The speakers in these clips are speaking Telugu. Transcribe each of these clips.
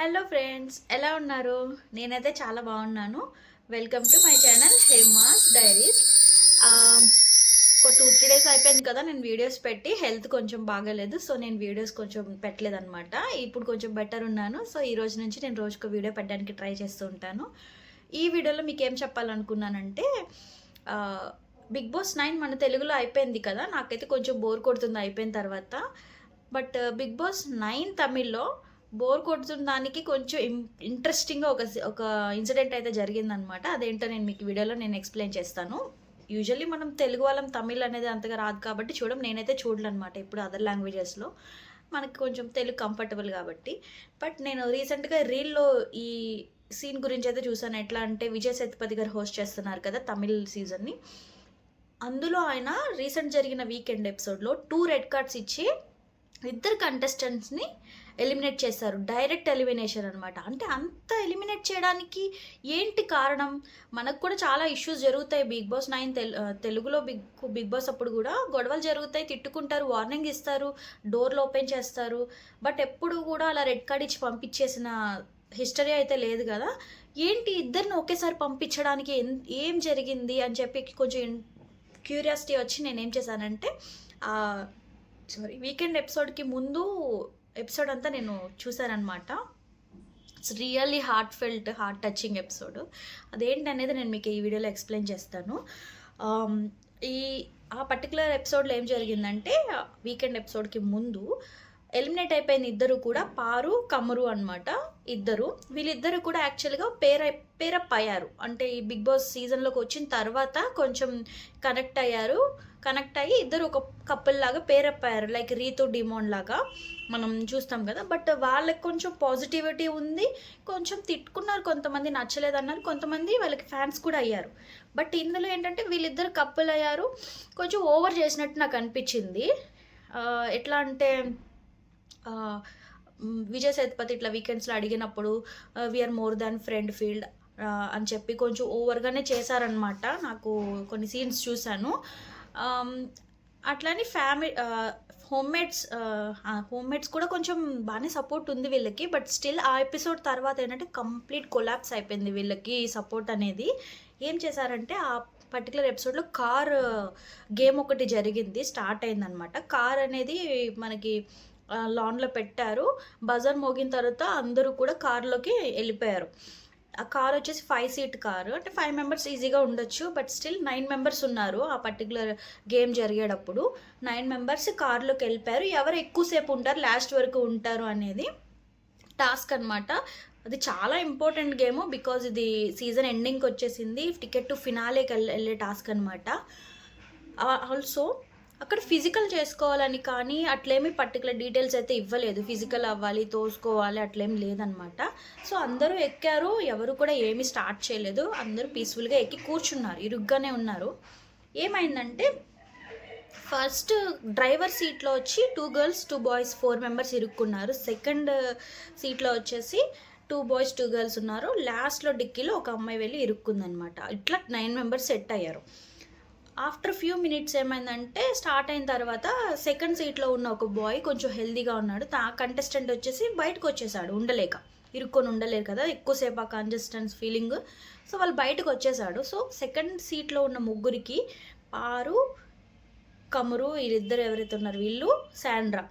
హలో ఫ్రెండ్స్ ఎలా ఉన్నారు? నేనైతే చాలా బాగున్నాను. Welcome to my channel Hema's diaries ఒక టూ త్రీ డేస్ అయిపోయింది కదా నేను వీడియోస్ పెట్టి హెల్త్ కొంచెం బాగాలేదు. సో నేను వీడియోస్ కొంచెం పెట్టలేదు అనమాట ఇప్పుడు కొంచెం బెటర్ ఉన్నాను. సో ఈ రోజు నుంచి నేను రోజుకు వీడియో పెట్టడానికి ట్రై చేస్తూ ఉంటాను. ఈ వీడియోలో మీకు ఏం చెప్పాలనుకున్నానంటే బిగ్ బాస్ నైన్ మన తెలుగులో అయిపోయింది కదా నాకైతే కొంచెం బోర్ కొడుతుంది అయిపోయిన తర్వాత. బట్ బిగ్ బాస్ నైన్ తమిళ్ళో బోర్ కొడుతున్న దానికి కొంచెం ఇంట్రెస్టింగ్గా ఒక ఒక ఇన్సిడెంట్ అయితే జరిగిందనమాట. అదేంటో నేను మీకు వీడియోలో నేను ఎక్స్ప్లెయిన్ చేస్తాను. యూజువల్లీ మనం తెలుగు వాళ్ళం తమిళ్ అనేది అంతగా రాదు కాబట్టి చూడడం నేనైతే చూడలేనమాట ఇప్పుడు అదర్ లాంగ్వేజెస్లో మనకి కొంచెం తెలుగు కంఫర్టబుల్ కాబట్టి. బట్ నేను రీసెంట్గా రీల్లో ఈ సీన్ గురించి అయితే చూసాను ఎట్లా అంటే విజయ్ సేతుపతి గారు హోస్ట్ చేస్తున్నారు కదా తమిళ్ సీజన్ని అందులో ఆయన రీసెంట్ జరిగిన వీకెండ్ ఎపిసోడ్లో టూ రెడ్ కార్డ్స్ ఇచ్చి ఇద్దరు కంటెస్టెంట్స్ని ఎలిమినేట్ చేశారు. డైరెక్ట్ ఎలిమినేషన్ అనమాట అంటే అంత ఎలిమినేట్ చేయడానికి ఏంటి కారణం? మనకు కూడా చాలా ఇష్యూస్ జరుగుతాయి. బిగ్ బాస్ నైన్ తెలు తెలుగులో బిగ్ బిగ్ బాస్ అప్పుడు కూడా గొడవలు జరుగుతాయి. తిట్టుకుంటారు వార్నింగ్ ఇస్తారు డోర్లు ఓపెన్ చేస్తారు. బట్ ఎప్పుడు కూడా అలా రెడ్ కార్డ్ ఇచ్చి పంపించేసిన హిస్టరీ అయితే లేదు కదా. ఏంటి ఇద్దరిని ఒకేసారి పంపించడానికి ఎన్- ఏం జరిగింది అని చెప్పి కొంచెం క్యూరియాసిటీ వచ్చి నేను ఏం చేశానంటే సారీ వీకెండ్ ఎపిసోడ్కి ముందు ఎపిసోడ్ అంతా నేను చూశానమాట it's really heartfelt heart touching episode అదేంటి అనేది నేను మీకు ఈ వీడియోలో ఎక్స్ప్లెయిన్ చేస్తాను. Um, ఈ ఆ పర్టికులర్ ఎపిసోడ్లో ఏం జరిగిందంటే వీకెండ్ ఎపిసోడ్కి ముందు ఎలిమినేట్ అయిపోయిన ఇద్దరు కూడా పారు కమరు అన్నమాట ఇద్దరు. వీళ్ళిద్దరు కూడా యాక్చువల్గా పేర పేరప్ అయ్యారు అంటే ఈ బిగ్ బాస్ సీజన్లోకి వచ్చిన తర్వాత కొంచెం కనెక్ట్ అయ్యారు. కనెక్ట్ అయ్యి ఇద్దరు ఒక కపుల్ లాగా పేరప్ అయ్యారు లైక్ రీతు డిమోన్ లాగా మనం చూస్తాం కదా. బట్ వాళ్ళకి కొంచెం పాజిటివిటీ ఉంది. కొంచెం తిట్టుకున్నారు. కొంతమంది నచ్చలేదు అన్నారు కొంతమంది వాళ్ళకి ఫ్యాన్స్ కూడా అయ్యారు. బట్ ఇందులో ఏంటంటే వీళ్ళిద్దరు కపుల్ అయ్యారు. కొంచెం ఓవర్ చేసినట్టు నాకు అనిపించింది. ఎట్లా అంటే విజయ్ సేతుపతి ఇట్లా వీకెండ్స్లో అడిగినప్పుడు we are more than friend field అని చెప్పి కొంచెం ఓవర్గానే చేశారనమాట నాకు కొన్ని సీన్స్ చూశాను. అట్లానే ఫ్యామిలీ హోమ్మేడ్స్ హోమ్మేడ్స్ కూడా కొంచెం బాగానే సపోర్ట్ ఉంది వీళ్ళకి బట్ స్టిల్ ఆ ఎపిసోడ్ తర్వాత ఏంటంటే కంప్లీట్ కొలాప్స్ అయిపోయింది వీళ్ళకి సపోర్ట్ అనేది. ఏం చేశారంటే ఆ పర్టికులర్ ఎపిసోడ్లో కార్ గేమ్ ఒకటి జరిగింది స్టార్ట్ అయిందనమాట కార్ అనేది మనకి లాన్లో పెట్టారు. బజార్ మోగిన తర్వాత అందరూ కూడా కారులోకి వెళ్ళిపోయారు. ఆ కార్ వచ్చేసి ఫైవ్ సీట్ కారు. అంటే ఫైవ్ మెంబర్స్ ఈజీగా ఉండొచ్చు బట్ స్టిల్ నైన్ మెంబర్స్ ఉన్నారు ఆ పర్టికులర్ గేమ్ జరిగేటప్పుడు. నైన్ మెంబర్స్ కారులోకి వెళ్ళిపోయారు. ఎవరు ఎక్కువసేపు ఉంటారు లాస్ట్ వరకు ఉంటారు అనేది టాస్క్ అనమాట అది చాలా ఇంపార్టెంట్ గేమ్ బికాజ్ ఇది సీజన్ ఎండింగ్కి వచ్చేసింది. టికెట్ టు ఫినాలేకి వెళ్ళే టాస్క్ అనమాట ఆల్సో అక్కడ ఫిజికల్ చేసుకోవాలని కానీ అట్లేమి పర్టికులర్ డీటెయిల్స్ అయితే ఇవ్వలేదు. ఫిజికల్ అవ్వాలి తోసుకోవాలి అట్లేం లేదనమాట సో అందరూ ఎక్కారు. ఎవరు కూడా ఏమీ స్టార్ట్ చేయలేదు. అందరూ పీస్ఫుల్గా ఎక్కి కూర్చున్నారు. ఇరుగ్గానే ఉన్నారు. ఏమైందంటే ఫస్ట్ డ్రైవర్ సీట్లో వచ్చి two girls two boys four members ఇరుక్కున్నారు. Second సీట్లో వచ్చేసి టూ బాయ్స్ టూ గర్ల్స్ ఉన్నారు. లాస్ట్లో డిక్కీలో ఒక అమ్మాయి వెళ్ళి ఇరుక్కుందనమాట ఇట్లా నైన్ మెంబర్స్ సెట్ అయ్యారు. ఆఫ్టర్ ఫ్యూ మినిట్స్ ఏమైందంటే స్టార్ట్ అయిన తర్వాత సెకండ్ సీట్లో ఉన్న ఒక బాయ్ కొంచెం హెల్దీగా ఉన్నాడు. తా కంటెస్టెంట్ వచ్చేసి బయటకు వచ్చేసాడు ఉండలేక. ఇరుక్కొని ఉండలేరు కదా ఎక్కువసేపు ఆ కంజెస్టెన్స్ ఫీలింగ్ సో వాళ్ళు బయటకు వచ్చేసాడు. సో సెకండ్ సీట్లో ఉన్న ముగ్గురికి పారు కమరు వీళ్ళిద్దరు ఎవరైతే ఉన్నారు వీళ్ళు శాండ్రా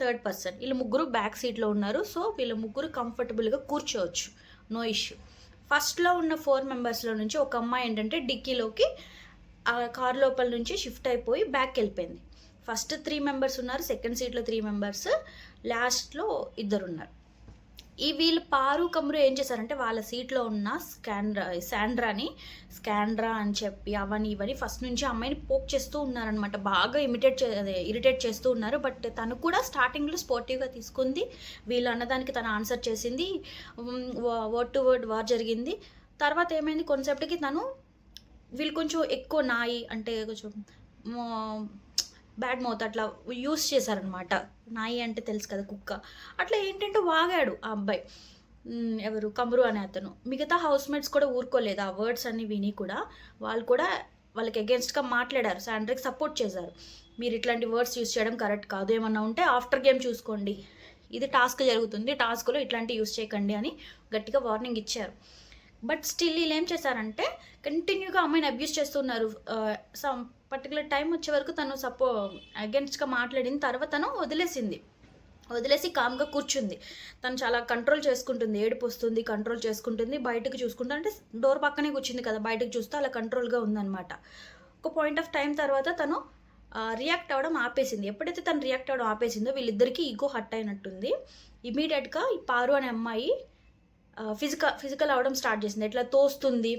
థర్డ్ పర్సన్. వీళ్ళు ముగ్గురు బ్యాక్ సీట్లో ఉన్నారు. సో వీళ్ళ ముగ్గురు కంఫర్టబుల్గా కూర్చోవచ్చు. No issue. ఫస్ట్లో ఉన్న ఫోర్ మెంబర్స్లో నుంచి ఒక అమ్మాయి ఏంటంటే డిక్కీలోకి ఆ కార్ లోపల నుంచి షిఫ్ట్ అయిపోయి బ్యాక్ వెళ్ళిపోయింది. ఫస్ట్ త్రీ మెంబర్స్ ఉన్నారు సెకండ్ సీట్లో త్రీ మెంబర్స్ లాస్ట్లో ఇద్దరు ఉన్నారు. ఈ వీళ్ళు పారు కమరు ఏం చేశారంటే వాళ్ళ సీట్లో ఉన్న స్కాండ్రా శాండ్రాని స్కాండ్రా అని చెప్పి అవని ఇవని ఫస్ట్ నుంచి అమ్మాయిని పోక్ చేస్తూ ఉన్నారనమాట బాగా ఇమిటేట్ చే అదే ఇరిటేట్ చేస్తూ ఉన్నారు. బట్ తను కూడా స్టార్టింగ్లో స్పోర్టివ్గా తీసుకుంది. వీళ్ళు అన్నదానికి తను ఆన్సర్ చేసింది. వర్డ్ టు వర్డ్ వార్ జరిగింది. తర్వాత ఏమైంది? కొంతసేపటికి తను వీళ్ళు కొంచెం ఎక్కువ నాయి అంటే కొంచెం బ్యాడ్ మౌత్ అట్లా యూస్ చేశారనమాట నాయి అంటే తెలుసు కదా కుక్క. అట్లా ఏంటంటే వాగాడు ఆ అబ్బాయి. ఎవరు? కమరు అనే అతను. మిగతా హౌస్ మేట్స్ కూడా ఊరుకోలేదు. ఆ వర్డ్స్ అన్ని విని కూడా వాళ్ళు కూడా వాళ్ళకి అగేన్స్ట్గా మాట్లాడారు. శాండ్రికి సపోర్ట్ చేశారు. మీరు ఇట్లాంటి వర్డ్స్ యూస్ చేయడం కరెక్ట్ కాదు. ఏమన్నా ఉంటే ఆఫ్టర్ గేమ్ చూసుకోండి. ఇది టాస్క్ జరుగుతుంది. టాస్క్లో ఇట్లాంటివి యూస్ చేయకండి అని గట్టిగా వార్నింగ్ ఇచ్చారు. బట్ స్టిల్ వీళ్ళు ఏం చేశారంటే కంటిన్యూగా అమ్మాయిని అబ్యూస్ చేస్తున్నారు. సమ్ పర్టికులర్ టైం వచ్చే వరకు తను సపో అగెన్స్ట్గా మాట్లాడిన తర్వాత తను వదిలేసింది. వదిలేసి కామ్గా కూర్చుంది. తను చాలా కంట్రోల్ చేసుకుంటుంది. ఏడుపు వస్తుంది కంట్రోల్ చేసుకుంటుంది బయటకు చూసుకుంటా అంటే డోర్ పక్కనే కూర్చుంది కదా బయటకు చూస్తే అలా కంట్రోల్గా ఉందన్నమాట. ఒక పాయింట్ ఆఫ్ టైం తర్వాత తను రియాక్ట్ అవ్వడం ఆపేసింది. ఎప్పుడైతే తను రియాక్ట్ అవ్వడం ఆపేసిందో వీళ్ళిద్దరికీ ఈగో హట్ అయినట్టుంది. ఇమీడియట్గా ఈ పారు అనే అమ్మాయి ఫిజికల్ ఫిజికల్ అవ్వడం స్టార్ట్ చేసింది. ఎట్లా తోస్తుంది?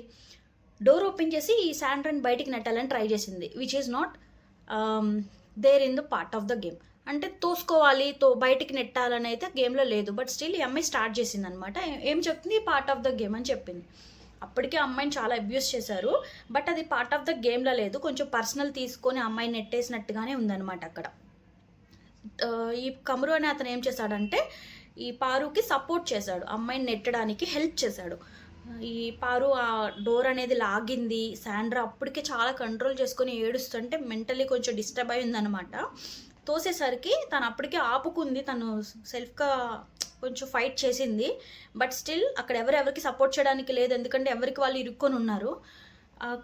డోర్ ఓపెన్ చేసి ఈ శాండ్రన్ బయటికి నెట్టాలని ట్రై చేసింది which is not there in the part of the game అంటే తోసుకోవాలి తో బయటికి నెట్టాలని అయితే గేమ్లో లేదు బట్ స్టిల్ ఈ అమ్మాయి స్టార్ట్ చేసింది అనమాట ఏం చెప్తుంది? పార్ట్ ఆఫ్ ద గేమ్ అని చెప్పింది. అప్పటికే అమ్మాయిని చాలా అబ్యూస్ చేశారు బట్ అది పార్ట్ ఆఫ్ ద గేమ్లో లేదు. కొంచెం పర్సనల్ తీసుకొని అమ్మాయిని నెట్టేసినట్టుగానే ఉందన్నమాట అక్కడ. ఈ కమరు అనే అతను ఏం చేశాడంటే ఈ పారుకి సపోర్ట్ చేశాడు. అమ్మాయిని నెట్టడానికి హెల్ప్ చేశాడు. ఈ పారు ఆ డోర్ అనేది లాగింది. శాండ్రా అప్పటికే చాలా కంట్రోల్ చేసుకొని ఏడుస్తుంటే మెంటలీ కొంచెం డిస్టర్బ్ అయిందనమాట తోసేసరికి తను అప్పటికే ఆపుకుంది. తను సెల్ఫ్గా కొంచెం ఫైట్ చేసింది. బట్ స్టిల్ అక్కడ ఎవరెవరికి సపోర్ట్ చేయడానికి లేదు. ఎందుకంటే ఎవరికి వాళ్ళు ఇరుక్కొని ఉన్నారు.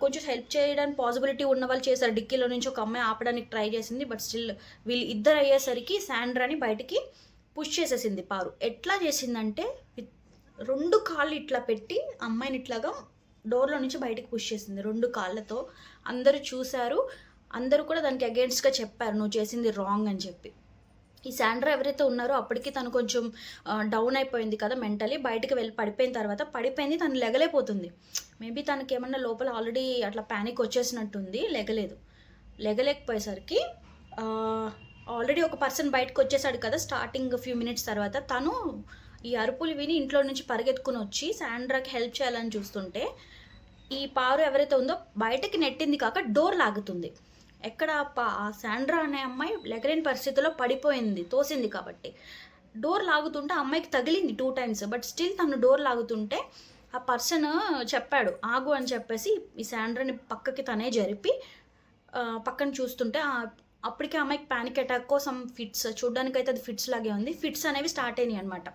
కొంచెం హెల్ప్ చేయడానికి పాసిబిలిటీ ఉన్న వాళ్ళు చేశారు. డిక్కీలో నుంచి ఒక అమ్మాయి ఆపడానికి ట్రై చేసింది. బట్ స్టిల్ వీళ్ళు ఇద్దరు అయ్యేసరికి శాండ్రాని బయటికి పుష్ చేసేసింది పారు. ఎట్లా చేసిందంటే రెండు కాళ్ళు ఇట్లా పెట్టి అమ్మాయిని ఇట్లాగా డోర్లో నుంచి బయటకు పుష్ చేసింది. రెండు కాళ్ళతో అందరూ చూశారు. అందరూ కూడా దానికి అగేన్స్ట్గా చెప్పారు నువ్వు చేసింది రాంగ్ అని చెప్పి. ఈ శాండ్రా ఎవరైతే ఉన్నారో అప్పటికి తను కొంచెం డౌన్ అయిపోయింది కదా మెంటలీ బయటకు వెళ్ళి పడిపోయిన తర్వాత పడిపోయింది తను లెగలేకపోతుంది. మేబీ తనకి ఏమన్నా లోపల ఆల్రెడీ అట్లా ప్యానిక్ వచ్చేసినట్టుంది లెగలేదు. లెగలేకపోయేసరికి ఆల్రెడీ ఒక పర్సన్ బయటకు వచ్చేసాడు కదా స్టార్టింగ్ ఫ్యూ మినిట్స్ తర్వాత. తను ఈ అరుపులు విని ఇంట్లో నుంచి పరిగెత్తుకుని వచ్చి శాండ్రాకి హెల్ప్ చేయాలని చూస్తుంటే ఈ పారు ఎవరైతే ఉందో బయటకి నెట్టింది కాక డోర్ లాగుతుంది. ఎక్కడ పా ఆ శాండ్రా అనే అమ్మాయి లెగలేని పరిస్థితిలో పడిపోయింది తోసింది కాబట్టి. డోర్ లాగుతుంటే ఆ అమ్మాయికి తగిలింది టూ టైమ్స్ బట్ స్టిల్ తను డోర్ లాగుతుంటే ఆ పర్సన్ చెప్పాడు ఆగు అని చెప్పేసి ఈ శాండ్రాని పక్కకి తనే జరిపి పక్కన చూస్తుంటే ఆ- అప్పటికే అమ్మాయికి ప్యానిక్ అటాక్ కోసం ఫిట్స్ చూడడానికి అయితే అది ఫిట్స్ లాగే ఉంది. ఫిట్స్ అనేవి స్టార్ట్ అయినాయి అనమాట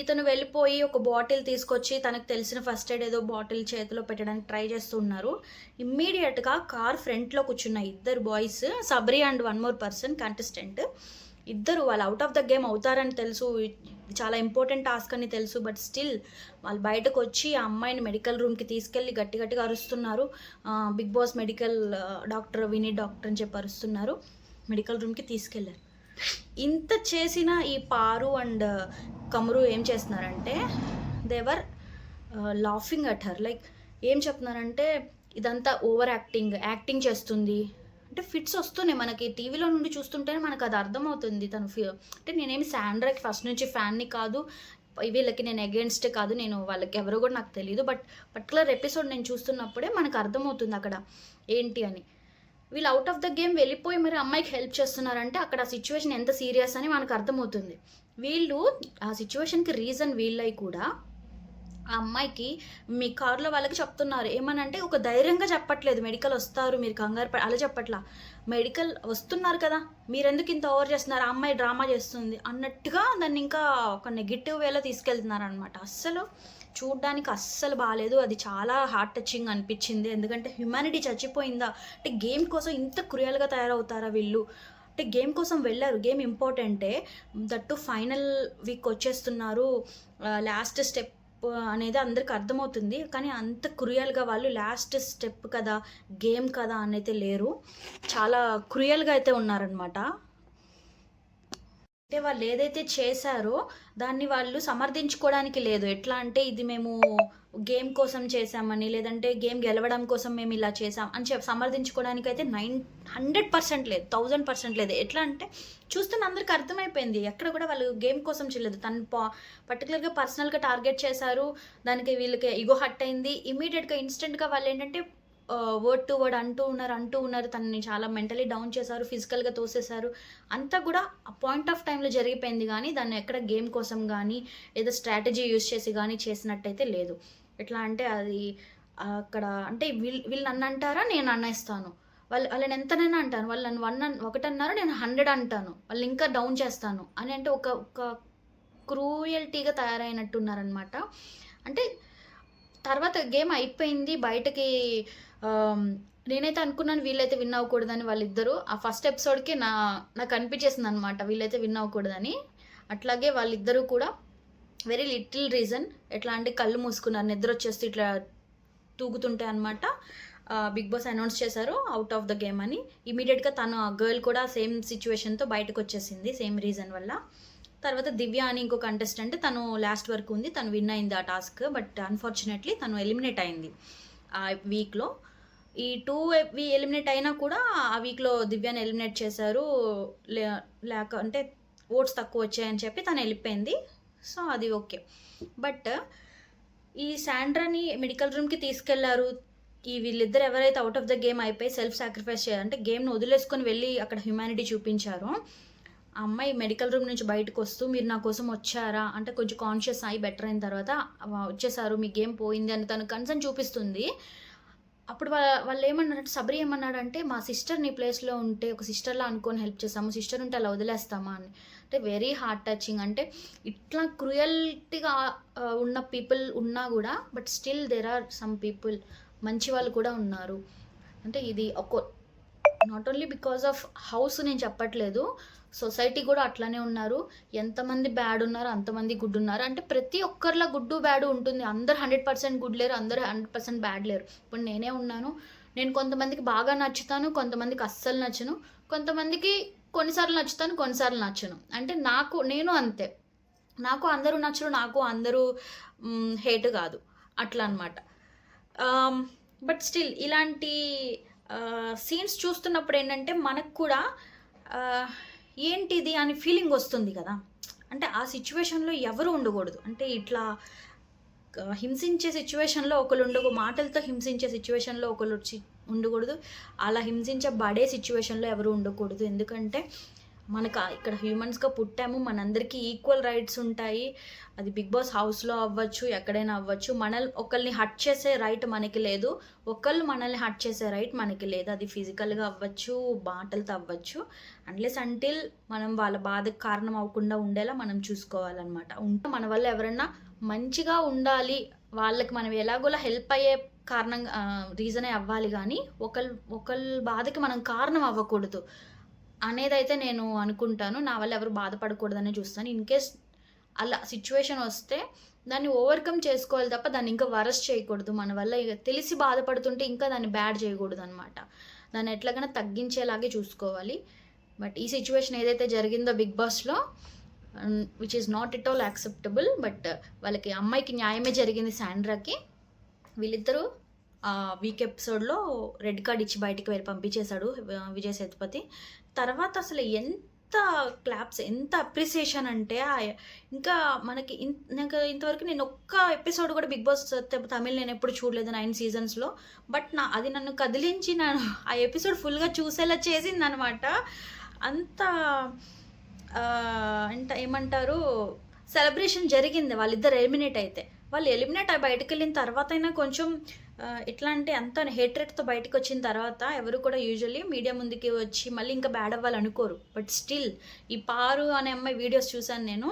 ఇతను వెళ్ళిపోయి ఒక బాటిల్ తీసుకొచ్చి తనకు తెలిసిన ఫస్ట్ ఎయిడ్ ఏదో బాటిల్ చేతిలో పెట్టడానికి ట్రై చేస్తున్నారు ఇమ్మీడియట్గా కార్ ఫ్రంట్లో కూర్చున్న ఇద్దరు boys Sabri and one more person contestant ఇద్దరు వాళ్ళు అవుట్ ఆఫ్ ద గేమ్ అవుతారని తెలుసు. చాలా ఇంపార్టెంట్ టాస్క్ అని తెలుసు బట్ స్టిల్ వాళ్ళు బయటకు వచ్చి ఆ అమ్మాయిని మెడికల్ రూమ్కి తీసుకెళ్ళి గట్టి గట్టిగా అరుస్తున్నారు. బిగ్ బాస్ మెడికల్ డాక్టర్ వినీ డాక్టర్ అని చెప్పి అరుస్తున్నారు. మెడికల్ రూమ్కి తీసుకెళ్ళారు. ఇంత చేసిన ఈ పారు అండ్ కమరు ఏం చేస్తున్నారంటే they're laughing at her like ఏం చెప్తున్నారంటే ఇదంతా ఓవర్ యాక్టింగ్ యాక్టింగ్ చేస్తుంది. అంటే ఫిట్స్ వస్తున్నాయి మనకి. టీవీలో నుండి చూస్తుంటేనే మనకు అది అర్థమవుతుంది. తను ఫీ అంటే నేనేమి శాండ్రాకి ఫస్ట్ నుంచి ఫ్యాన్ని కాదు. వీళ్ళకి నేను అగేన్స్ట్ కాదు. నేను వాళ్ళకి ఎవరో కూడా నాకు తెలియదు బట్ పర్టికులర్ ఎపిసోడ్ నేను చూస్తున్నప్పుడే మనకు అర్థమవుతుంది అక్కడ ఏంటి అని. వీళ్ళు అవుట్ ఆఫ్ ద గేమ్ వెళ్ళిపోయి మరి అమ్మాయికి హెల్ప్ చేస్తున్నారంటే అక్కడ ఆ సిచ్యువేషన్ ఎంత సీరియస్ అని మనకు అర్థమవుతుంది. వీళ్ళు ఆ సిచ్యువేషన్కి రీజన్ వీళ్ళై కూడా ఆ అమ్మాయికి మీ కార్లో వాళ్ళకి చెప్తున్నారు. ఏమనంటే ఒక ధైర్యంగా చెప్పట్లేదు. మెడికల్ వస్తారు మీరు కంగారు పడ అలా చెప్పట్లా. మెడికల్ వస్తున్నారు కదా మీరెందుకు ఇంత ఓవర్ చేస్తున్నారు? ఆ అమ్మాయి డ్రామా చేస్తుంది అన్నట్టుగా దాన్ని ఇంకా ఒక నెగిటివ్ వేలో తీసుకెళ్తున్నారు అనమాట అస్సలు చూడ్డానికి అస్సలు బాగాలేదు అది చాలా హార్ట్ టచింగ్ అనిపించింది. ఎందుకంటే హ్యుమానిటీ చచ్చిపోయిందా? అంటే గేమ్ కోసం ఇంత క్రూయల్గా తయారవుతారా వీళ్ళు? అంటే గేమ్ కోసం వెళ్ళారు. గేమ్ ఇంపార్టెంటే దట్టు ఫైనల్ వీక్ వచ్చేస్తున్నారు. లాస్ట్ స్టెప్ అనేది అందరికి అర్థమవుతుంది. కానీ అంత క్రూయల్గా వాళ్ళు లాస్ట్ స్టెప్ కదా గేమ్ కదా అని అయితే లేరు. చాలా క్రూయల్గా అయితే ఉన్నారనమాట అంటే వాళ్ళు ఏదైతే చేశారో దాన్ని వాళ్ళు సమర్థించుకోవడానికి లేదు. ఎట్లా అంటే ఇది మేము గేమ్ కోసం చేసామని లేదంటే గేమ్ గెలవడం కోసం మేము ఇలా చేసాం అని చెప్పి సమర్థించుకోవడానికి అయితే నైన్ హండ్రెడ్ పర్సెంట్ లేదు థౌజండ్ పర్సెంట్ లేదు. ఎట్లా అంటే చూస్తున్న అందరికి అర్థమైపోయింది. ఎక్కడ కూడా వాళ్ళు గేమ్ కోసం చేయలేదు. తను పా పర్టికులర్గా పర్సనల్గా టార్గెట్ చేశారు. దానికి వీళ్ళకి ఇగో హట్ అయింది. ఇమీడియట్గా ఇన్స్టెంట్గా వాళ్ళు ఏంటంటే వర్డ్ టు వర్డ్ అంటూ ఉన్నారు అంటూ ఉన్నారు. తనని చాలా మెంటలీ డౌన్ చేశారు ఫిజికల్గా తోసేశారు. అంతా కూడా ఆ పాయింట్ ఆఫ్ టైంలో జరిగిపోయింది కానీ దాన్ని ఎక్కడ గేమ్ కోసం కానీ ఏదో స్ట్రాటజీ యూస్ చేసి కానీ చేసినట్టయితే లేదు. ఎట్లా అంటే అది అక్కడ అంటే వీళ్ళు వీళ్ళు నన్ను అంటారా నేను అన్నేస్తాను వాళ్ళు వాళ్ళని ఎంతనైనా అంటాను. వాళ్ళు నన్ను వన్ అన్ ఒకటి అన్నారు నేను హండ్రెడ్ అంటాను. వాళ్ళు ఇంకా డౌన్ చేస్తాను అని అంటే ఒక ఒక క్రూయల్టీగా తయారైనట్టున్నారనమాట అంటే తర్వాత గేమ్ అయిపోయింది బయటకి నేనైతే అనుకున్నాను వీళ్ళైతే విన్ అవ్వకూడదని వాళ్ళిద్దరూ. ఆ ఫస్ట్ ఎపిసోడ్కి నా నాకు అనిపించేసింది అనమాట వీళ్ళైతే విన్ అవ్వకూడదని. అట్లాగే వాళ్ళిద్దరూ కూడా వెరీ లిటిల్ రీజన్ ఎట్లా అంటే కళ్ళు మూసుకున్నారు నిద్ర వచ్చేస్తే ఇట్లా తూగుతుంటే అనమాట బిగ్ బాస్ అనౌన్స్ చేశారు అవుట్ ఆఫ్ ద గేమ్ అని. ఇమీడియట్గా తను ఆ గర్ల్ కూడా సేమ్ సిచ్యువేషన్తో బయటకు వచ్చేసింది సేమ్ రీజన్ వల్ల. తర్వాత దివ్య అని ఇంకో కంటెస్టెంట్ తను లాస్ట్ వరకు ఉంది తను విన్ అయింది ఆ టాస్క్ బట్ అన్ఫార్చునేట్లీ తను ఎలిమినేట్ అయింది ఆ వీక్లో ఈ టూ ఎలిమినేట్ అయినా కూడా ఆ వీక్లో దివ్యాని ఎలిమినేట్ చేశారు. లే- లేక అంటే ఓట్స్ తక్కువ వచ్చాయని చెప్పి తను వెళ్ళిపోయింది. సో అది ఓకే. బట్ ఈ శాండ్రాని మెడికల్ రూమ్కి తీసుకెళ్ళారు. ఈ వీళ్ళిద్దరు ఎవరైతే అవుట్ ఆఫ్ ద గేమ్ అయిపోయి సెల్ఫ్ సాక్రిఫైస్ చేయాలి అంటే గేమ్ను వదిలేసుకొని వెళ్ళి అక్కడ హ్యుమానిటీ చూపించారు ఆ అమ్మాయి మెడికల్ రూమ్ నుంచి బయటకు వస్తూ మీరు నా కోసం వచ్చారా? అంటే కొంచెం కాన్షియస్ అయ్యి బెటర్ అయిన తర్వాత వచ్చేసారు మీ గేమ్ పోయింది అని తను కన్సర్న్ చూపిస్తుంది. అప్పుడు వాళ్ళ వాళ్ళు ఏమన్నారంటే సబరి ఏమన్నాడంటే మా సిస్టర్ నీ ప్లేస్లో ఉంటే ఒక సిస్టర్లా అనుకొని హెల్ప్ చేస్తాము సిస్టర్ ఉంటే అలా వదిలేస్తామా అని. అంటే వెరీ హార్ట్ టచింగ్ అంటే ఇట్లా క్రుయల్టీగా ఉన్న పీపుల్ ఉన్నా కూడా but still there are some people మంచి వాళ్ళు కూడా ఉన్నారు. అంటే ఇది ఒక not only because of house నేను చెప్పట్లేదు సొసైటీ కూడా అట్లానే ఉన్నారు. ఎంతమంది బ్యాడ్ ఉన్నారు అంతమంది గుడ్ ఉన్నారు. అంటే ప్రతి ఒక్కరిలో గుడ్డు బ్యాడ్ ఉంటుంది. అందరు హండ్రెడ్ పర్సెంట్ గుడ్ లేరు అందరు హండ్రెడ్ పర్సెంట్ బ్యాడ్ లేరు. ఇప్పుడు నేనే ఉన్నాను నేను కొంతమందికి బాగా నచ్చుతాను కొంతమందికి అస్సలు నచ్చను కొంతమందికి కొన్నిసార్లు నచ్చుతాను కొన్నిసార్లు నచ్చను. అంటే నాకు నేను అంతే. నాకు అందరూ నచ్చరు నాకు అందరూ హేట్ కాదు. అట్లా అనమాట బట్ స్టిల్ ఇలాంటి సీన్స్ చూస్తున్నప్పుడు ఏంటంటే మనకు కూడా ఏంటిది అని ఫీలింగ్ వస్తుంది కదా. అంటే ఆ సిచ్యువేషన్లో ఎవరు ఉండకూడదు. అంటే ఇట్లా హింసించే సిచ్యువేషన్లో ఒకరు ఉండకు మాటలతో హింసించే సిచ్యువేషన్లో ఒకరు ఉండకూడదు. అలా హింసించబడే సిచ్యువేషన్లో ఎవరు ఉండకూడదు. ఎందుకంటే మనకు ఇక్కడ హ్యూమన్స్గా పుట్టాము మనందరికీ ఈక్వల్ రైట్స్ ఉంటాయి. అది బిగ్ బాస్ హౌస్లో అవ్వచ్చు ఎక్కడైనా అవ్వచ్చు. మనల్ ఒకరిని హట్ చేసే రైట్ మనకి లేదు. ఒకళ్ళు మనల్ని హట్ చేసే రైట్ మనకి లేదు. అది ఫిజికల్గా అవ్వచ్చు బాటలతో అవ్వచ్చు. అన్లెస్ అంటిల్ మనం వాళ్ళ బాధకు కారణం అవ్వకుండా ఉండేలా మనం చూసుకోవాలన్నమాట. ఉంటే మన వల్ల ఎవరన్నా మంచిగా ఉండాలి. వాళ్ళకి మనం ఎలాగోలా హెల్ప్ అయ్యే కారణం రీజనే అవ్వాలి కానీ ఒకళ్ళు ఒకళ్ళ బాధకి మనం కారణం అవ్వకూడదు. అనేది అయితే నేను అనుకుంటాను నా వల్ల ఎవరు బాధపడకూడదని చూస్తాను. ఇన్ కేస్ అలా సిచ్యువేషన్ వస్తే దాన్ని ఓవర్కమ్ చేసుకోవాలి తప్ప దాన్ని ఇంకా వరస్ చేయకూడదు. మన వల్ల ఇక తెలిసి బాధపడుతుంటే ఇంకా దాన్ని బ్యాడ్ చేయకూడదు అనమాట దాన్ని ఎట్లాగైనా తగ్గించేలాగే చూసుకోవాలి. బట్ ఈ సిచ్యువేషన్ ఏదైతే జరిగిందో బిగ్ బాస్లో which is not it all acceptable but వాళ్ళకి అమ్మాయికి న్యాయమే జరిగింది శాండ్రాకి వీళ్ళిద్దరూ వీక్ ఎపిసోడ్లో రెడ్ కార్డ్ ఇచ్చి బయటికి వెళ్ళి పంపించేశాడు విజయ విజయ్ సేతుపతి. తర్వాత అసలు ఎంత క్లాప్స్ ఎంత అప్రిసియేషన్ అంటే ఇంకా మనకి ఇన్- నాకు ఇంతవరకు నేను ఒక్క ఎపిసోడ్ కూడా బిగ్ బాస్ తమిళ్ నేను ఎప్పుడు చూడలేదు నైన్ సీజన్స్లో. బట్ నా అది నన్ను కదిలించి నేను ఆ ఎపిసోడ్ ఫుల్గా చూసేలా చేసింది అనమాట అంత అంట ఏమంటారు సెలబ్రేషన్ జరిగింది. వాళ్ళిద్దరు ఎలిమినేట్ అయితే. వాళ్ళు ఎలిమినేట్ బయటకు వెళ్ళిన తర్వాత అయినా కొంచెం ఎట్లా అంటే అంత హేట్రెట్తో బయటకు వచ్చిన తర్వాత ఎవరు కూడా యూజువల్లీ మీడియా ముందుకి వచ్చి మళ్ళీ ఇంకా బ్యాడ్ అవ్వాలనుకోరు. బట్ స్టిల్ ఈ పారు అనే అమ్మాయి వీడియోస్ చూశాను నేను.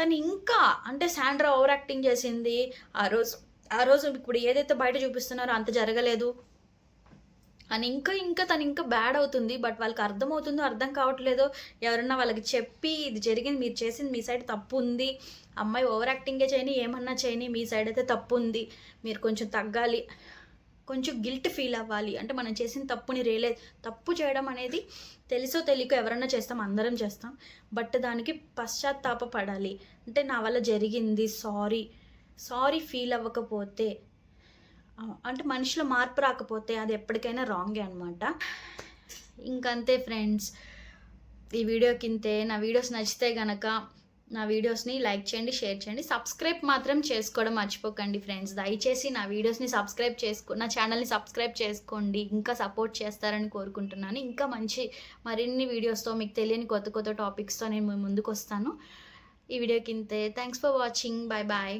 తను ఇంకా అంటే శాండ్రా ఓవర్ యాక్టింగ్ చేసింది. ఆ రోజు ఆ రోజు ఇప్పుడు ఏదైతే బయట చూపిస్తున్నారో అంత జరగలేదు. అని ఇంకా ఇంకా తను ఇంకా బ్యాడ్ అవుతుంది బట్ వాళ్ళకి అర్థమవుతుందో అర్థం కావట్లేదో ఎవరన్నా వాళ్ళకి చెప్పి ఇది జరిగింది మీరు చేసింది మీ సైడ్ తప్పు ఉంది అమ్మాయి ఓవర్ యాక్టింగే చేయని ఏమన్నా చేయని మీ సైడ్ అయితే తప్పు ఉంది మీరు కొంచెం తగ్గాలి కొంచెం గిల్ట్ ఫీల్ అవ్వాలి. అంటే మనం చేసిన తప్పుని రియలై తప్పు చేయడం అనేది తెలుసో తెలియక ఎవరన్నా చేస్తాం అందరం చేస్తాం బట్ దానికి పశ్చాత్తాప పడాలి. అంటే నా వల్ల జరిగింది సారీ సారీ ఫీల్ అవ్వకపోతే అంటే మనిషిలో మార్పు రాకపోతే అది ఎప్పటికైనా రాంగే అనమాట ఇంకంతే ఫ్రెండ్స్ ఈ వీడియో కింతే నా వీడియోస్ నచ్చితే గనక నా వీడియోస్ని లైక్ చేయండి షేర్ చేయండి. సబ్స్క్రైబ్ మాత్రం చేసుకోవడం మర్చిపోకండి ఫ్రెండ్స్ దయచేసి నా వీడియోస్ని సబ్స్క్రైబ్ చేసుకో నా ఛానల్ని సబ్స్క్రైబ్ చేసుకోండి. ఇంకా సపోర్ట్ చేస్తారని కోరుకుంటున్నాను. ఇంకా మంచి మరిన్ని వీడియోస్తో మీకు తెలియని కొత్త కొత్త టాపిక్స్తో నేను ముందుకు వస్తాను. ఈ video కింతే. Thanks for watching bye bye